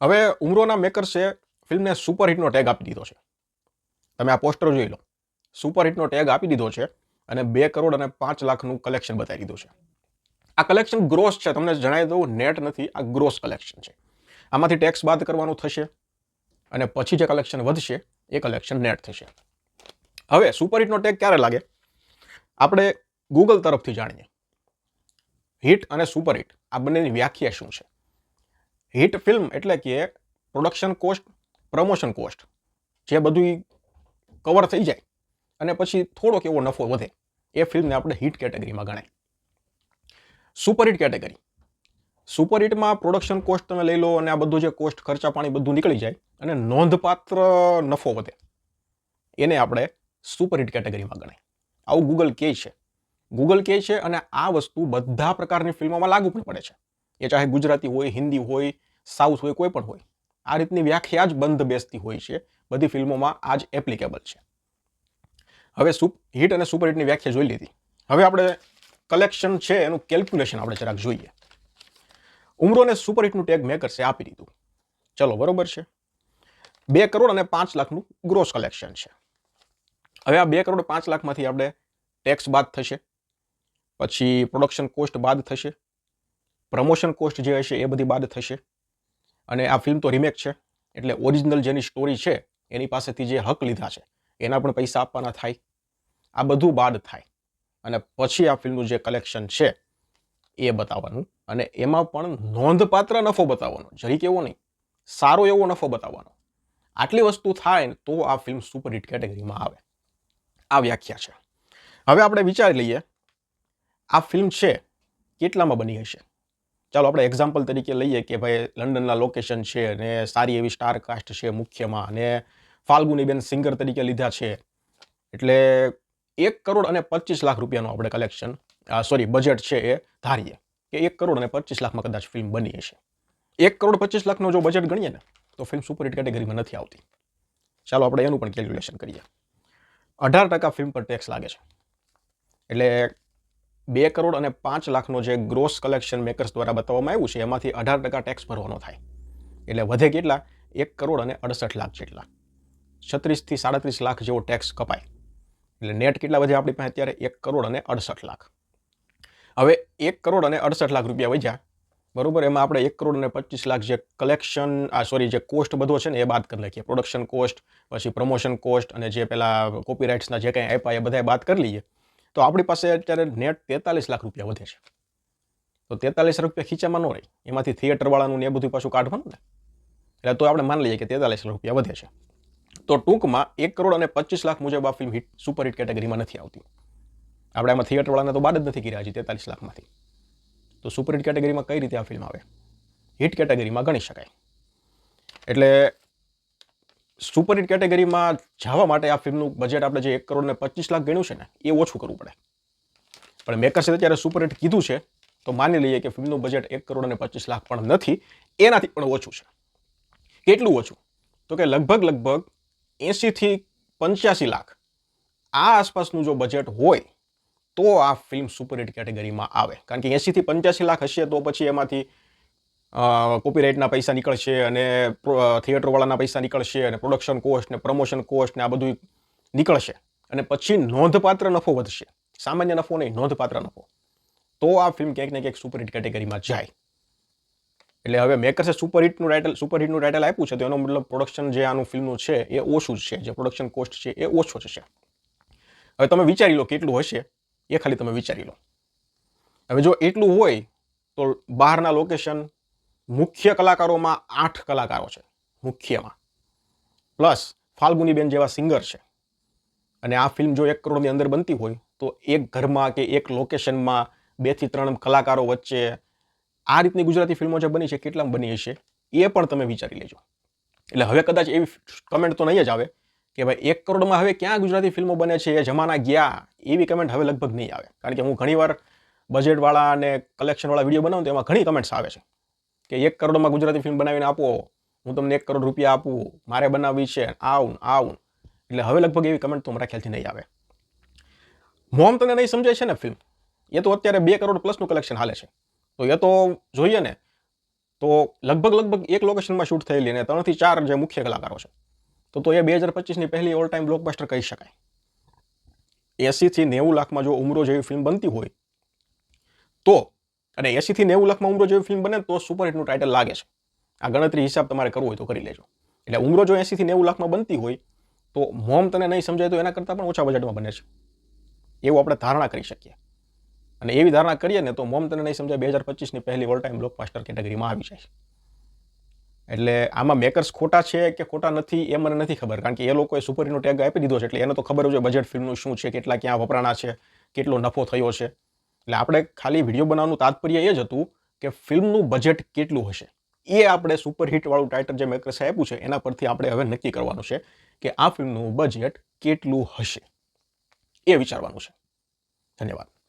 હવે ઉમરોના મેકર્સે ફિલ્મને સુપરહિટનો ટેગ આપી દીધો છે. તમે આ પોસ્ટર જોઈ લો. સુપરહિટનો ટેગ આપી દીધો છે અને બે કરોડ અને પાંચ લાખનું કલેક્શન બતાવી દીધું છે. આ કલેક્શન ગ્રોસ છે, તમને જણાવી દઉં નેટ નથી, આ ગ્રોસ કલેક્શન છે. આમાંથી ટેક્સ બાદ કરવાનું થશે અને પછી જે કલેક્શન વધશે, એ કલેક્શન નેટ થશે. હવે સુપરહિટનો ટેગ ક્યારે લાગે? આપણે ગૂગલ તરફથી જાણીએ. હિટ અને સુપરહિટ આ બંનેની વ્યાખ્યા શું છે? હિટ ફિલ્મ એટલે કે પ્રોડક્શન કોસ્ટ પ્રમોશન કોસ્ટ જે બધું કવર થઈ જાય અને પછી થોડોક એવો નફો વધે, એ ફિલ્મને આપણે હિટ કેટેગરીમાં ગણાય. સુપરહિટ કેટેગરી સુપરહિટમાં પ્રોડક્શન કોસ્ટ તમે લઈ લો અને આ બધું જે કોસ્ટ ખર્ચા પાણી બધું નીકળી જાય અને નોંધપાત્ર નફો વધે, એને આપણે સુપરહિટ કેટેગરીમાં ગણાય. આવું ગૂગલ કહે છે. ગૂગલ કહે છે અને આ વસ્તુ બધા પ્રકારની ફિલ્મોમાં લાગુ પણ પડે છે. એ ચાહે ગુજરાતી હોય, હિન્દી હોય, સાઉથ હોય, કોઈ પણ હોય, આ રીતની વ્યાખ્યા જ બંધ બેસતી હોય છે. બધી ફિલ્મોમાં આ જ એપ્લિકેબલ છે. હવે સુપ હિટ અને સુપરહિટની વ્યાખ્યા જોઈ લીધી. હવે આપણે કલેક્શન છે એનું કેલ્ક્યુલેશન આપણે જરાક જોઈએ. ઉમરોને સુપરહિટનું ટેગ મેકર્સે આપી દીધું. ચલો, બરોબર છે. બે કરોડ અને પાંચ લાખનું ગ્રોસ કલેક્શન છે. હવે આ બે કરોડ પાંચ લાખમાંથી આપણે ટેક્સ બાદ થશે. પછી પ્રોડક્શન કોસ્ટ બાદ થશે. પ્રમોશન કોસ્ટ જે હશે એ બધી બાદ થશે. અને આ ફિલ્મ તો રિમેક છે. એટલે ઓરિજિનલ જેની સ્ટોરી છે, એની પાસેથી જે હક લીધા છે, એના પણ પૈસા આપવાના થાય. આ બધું બાદ થાય. અને પછી આ ફિલ્મનું જે કલેક્શન છે, એ બતાવવાનું. અને એમાં પણ નોંધપાત્ર નફો બતાવવાનો. જરીક એવો નહીં. સારો એવો નફો બતાવવાનો. આટલી વસ્તુ થાય ને તો આ ફિલ્મ સુપરહિટ કેટેગરીમાં આવે. આ વ્યાખ્યા છે. હવે આપણે વિચારી લઈએ, આ ફિલ્મ છે, કેટલામાં બની હશે? ચાલો આપણે એક્ઝામ્પલ તરીકે લઈએ કે ભાઈ લંડનના લોકેશન છે અને સારી એવી સ્ટાર કાસ્ટ છે મુખ્યમાં અને ફાલ્ગુનીબેન સિંગર તરીકે લીધા છે. એટલે એક કરોડ અને પચીસ લાખ રૂપિયાનું આપણે કલેક્શન સોરી બજેટ છે એ ધારીએ કે એક કરોડ અને પચીસ લાખમાં કદાચ ફિલ્મ બની હશે. એક કરોડ પચીસ લાખનો જો બજેટ ગણીએ ને, તો ફિલ્મ સુપરહિટ કેટેગરીમાં નથી આવતી. ચાલો આપણે એનું પણ કેલ્ક્યુલેશન કરીએ. અઢાર ટકા ફિલ્મ પર ટેક્સ લાગે છે. એટલે બે કરોડ અને પાંચ લાખનો જે ગ્રોસ કલેક્શન મેકર્સ દ્વારા બતાવવામાં આવ્યું છે, એમાંથી અઢાર ટકા ટેક્સ ભરવાનો થાય. એટલે વધે કેટલા? એક કરોડ અને અડસઠ લાખ જેટલા. છત્રીસથી સાડત્રીસ લાખ જેવો ટેક્સ કપાય. એટલે નેટ કેટલા વધે આપણી પાસે અત્યારે? એક કરોડ અને અડસઠ લાખ. હવે એક કરોડ અને અડસઠ લાખ રૂપિયા વધ્યા. બરોબર? એમાં આપણે એક કરોડ અને પચીસ લાખ જે કલેક્શન આ સોરી જે કોસ્ટ બધો છે ને, એ બાદ કરી લખીએ પ્રોડક્શન કોસ્ટ પછી પ્રમોશન કોસ્ટ અને જે પેલા કોપીરાઇટ્સના જે કંઈ આપ્યા, એ બધા બાદ કરી લઈએ. તો આપણી પાસે અત્યારે નેટ તેતાલીસ લાખ રૂપિયા વધે છે. તો તેતાલીસ રૂપિયા ખીચામાં ન રહે. એમાંથી થિયેટરવાળાનું ને એ બધું પાછું કાઢવાનું ને. એટલે તો આપણે માની લઈએ કે તેતાલીસ લાખ રૂપિયા વધે છે. તો ટૂંકમાં એક કરોડ અને પચીસ લાખ મુજબ આ ફિલ્મ હિટ સુપરહિટ કેટેગરીમાં નથી આવતી. આપણે આમાં થિયેટરવાળાને તો બાદ જ નથી કર્યા હજી તેતાલીસ લાખમાંથી. તો સુપરહિટ કેટેગરીમાં કઈ રીતે આ ફિલ્મ આવે? હિટ કેટેગરીમાં ગણી શકાય. એટલે સુપરહિટ કેટેગરીમાં જવા માટે આ ફિલ્મનું બજેટ આપણે જે એક કરોડ ને પચીસ લાખ ગણ્યું છે ને, એ ઓછું કરવું પડે. પણ મેકર્સે અત્યારે સુપરહિટ કીધું છે, તો માની લઈએ કે ફિલ્મનું બજેટ એક કરોડ અને પચીસ લાખ પણ નથી, એનાથી પણ ઓછું છે. કેટલું ઓછું? તો કે લગભગ લગભગ એંશીથી પંચ્યાસી લાખ આ આસપાસનું જો બજેટ હોય, તો આ ફિલ્મ સુપરહિટ કેટેગરીમાં આવે. કારણ કે એંશીથી પંચ્યાસી લાખ હશે તો પછી એમાંથી કોપીરાઇટના પૈસા નીકળશે અને થિયેટરવાળાના પૈસા નીકળશે અને પ્રોડક્શન કોસ્ટ ને પ્રમોશન કોસ્ટ ને આ બધું નીકળશે. અને પછી નોંધપાત્ર નફો વધશે. સામાન્ય નફો નહીં, નોંધપાત્ર નફો. તો આ ફિલ્મ ક્યાંક ને ક્યાંક સુપરહિટ કેટેગરીમાં જાય. એટલે હવે મેકર્સે સુપરહિટનું ટાઇટલ સુપરહિટનું ટાઇટલ આપ્યું છે, તો એનો મતલબ પ્રોડક્શન જે આનું ફિલ્મનું છે, એ ઓછું છે. જે પ્રોડક્શન કોસ્ટ છે, એ ઓછો છે. હવે તમે વિચારી લો કેટલું હશે. એ ખાલી તમે વિચારી લો. હવે જો એટલું હોય, તો બહારના લોકેશન મુખ્ય કલાકારોમાં આઠ કલાકારો છે, મુખ્યમાં. પ્લસ ફાલ્ગુનીબેન જેવા સિંગર છે. અને આ ફિલ્મ જો એક કરોડની અંદર બનતી હોય, તો એક ઘરમાં કે એક લોકેશનમાં બેથી ત્રણ કલાકારો વચ્ચે આ રીતની ગુજરાતી ફિલ્મો જે બની છે, કેટલામાં બની હશે, એ પણ તમે વિચારી લેજો. એટલે હવે કદાચ એવી કમેન્ટ તો નહીં જ આવે કે ભાઈ એક કરોડમાં હવે ક્યાં ગુજરાતી ફિલ્મો બને છે, એ જમાના ગયા, એવી કમેન્ટ હવે લગભગ નહીં આવે. કારણ કે હું ઘણીવાર બજેટવાળા અને કલેક્શનવાળા વીડિયો બનાવું તો એમાં ઘણી કમેન્ટ્સ આવે છે. કે એક કરોડમાં ગુજરાતી ફિલ્મ બનાવીને આપો. હું તમને એક કરોડ રૂપિયા આપું. મારે બનાવવી છે. આવું આવું. એટલે હવે લગભગ એવી કમેન્ટ તો મારા ખ્યાલથી નહીં આવે. મોમ તને નહીં સમજાય છે ને ફિલ્મ એ તો અત્યારે બે કરોડ પ્લસનું કલેક્શન હાલે છે. તો એ તો જોઈએ ને. તો લગભગ લગભગ એક લોકેશનમાં શૂટ થયેલી અને ત્રણથી ચાર જે મુખ્ય કલાકારો છે. તો તો એ બે હજાર પચીસની પહેલી ઓલ ટાઈમ બ્લોકબસ્ટર કહી શકાય. એંસીથી નેવું લાખમાં જો ઉમરો જેવી ફિલ્મ બનતી હોય, તો અને એંસીથી નેવું લાખમાં ઉમરો જેવી ફિલ્મ બને તો સુપરહિટનું ટાઇટલ લાગે છે. આ ગણતરી હિસાબ તમારે કરવો હોય તો કરી લેજો. એટલે ઉમરો જો એંસીથી નેવું લાખમાં બનતી હોય તો મોમ તને નહીં સમજાય તો એના કરતાં પણ ઓછા બજેટમાં બને છે. એવું આપણે ધારણા કરી શકીએ. અને એવી ધારણા કરીએ ને તો મોમ તને નહીં સમજાય બે હજાર પચીસની પહેલી ઓલ ટાઈમ બ્લોકબસ્ટર કેટેગરીમાં આવી જાય એટલે આમાં મેકર્સ ખોટા છે કે ખોટા નથી એ મને નથી ખબર. કારણ કે એ લોકોએ સુપરહિનો ટેગ આપી દીધો છે. એટલે એને તો ખબર છે બજેટ ફિલ્મનું શું છે, કેટલા ક્યાં વપરાણા છે, કેટલો નફો થયો છે. એટલે આપણે ખાલી વીડિયો બનાવવાનું તાત્પર્ય એ જ હતું કે ફિલ્મનું બજેટ કેટલું હશે. એ આપણે સુપરહિટવાળું ટાઇટલ જે મેકર્સે આપ્યું છે, એના પરથી આપણે હવે નક્કી કરવાનું છે કે આ ફિલ્મનું બજેટ કેટલું હશે. એ વિચારવાનું છે. ધન્યવાદ.